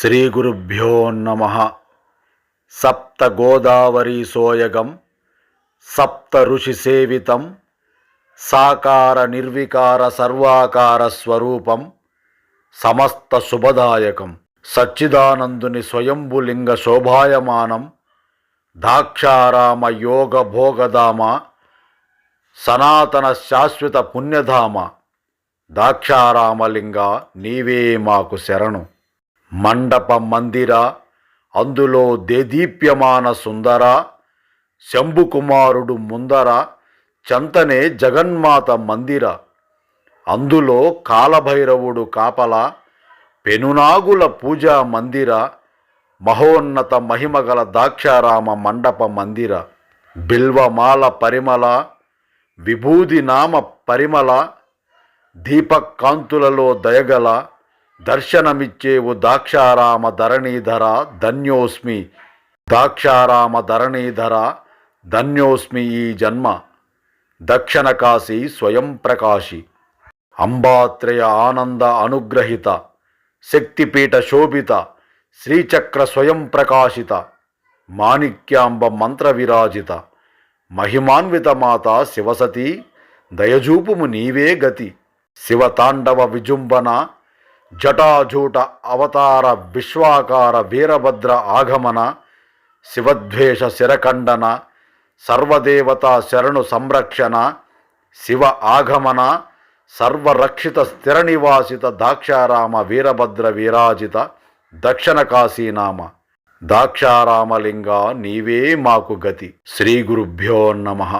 శ్రీ గురుభ్యో నమ. సప్త గోదావరీ సోయగం సప్త ఋషి సేవితం సాకార నిర్వికార సర్వాకార స్వరూపం సమస్త శుభదాయకం. సచ్చిదానందుని స్వయంభులింగ శోభాయమానం దాక్షారామ యోగ భోగధామ సనాతన శాశ్వత పుణ్యధామ దాక్షారామలింగ నీవే మాకు శరణు. మండప మందిర అందులో దేదీప్యమాన సుందర శంభుకుమారుడు ముందర చంతనే జగన్మాత మందిర. అందులో కాలభైరవుడు కాపల పెనునాగుల పూజా మందిర మహోన్నత మహిమగల దాక్షారామ మండప మందిర బిల్వమాల పరిమళ విభూది నామ పరిమళ దీపకాంతులలో దయగల దర్శనమిచ్చేవు దాక్షారామ ధరణీధర ధన్యోస్మి. దాక్షారామ ధరణీధర ధన్యోస్మి ఈ జన్మ. దక్షిణ కాశీ స్వయం ప్రకాశి. అంబాత్రయ ఆనంద అనుగ్రహిత. శక్తిపీఠ శోభిత. శ్రీచక్ర స్వయం ప్రకాశిత. మాణిక్యాంబ మంత్ర విరాజిత మహిమాన్విత మాత శివసతి. దయజూపుము నీవే గతి. శివతాండవ విజృంభణ జటాజూట అవతార విశ్వాకార వీరభద్ర ఆగమన శివద్వేష శిరఖండన సర్వదేవతా శరణు సంరక్షణ శివ ఆగమన సర్వరక్షిత స్థిర నివాసిత దాక్షారామ వీరభద్ర వీరాజిత దక్షిణ కాశీనామ. దాక్షారామలింగా నీవే మాకు గతి. శ్రీ గురుభ్యో నమః.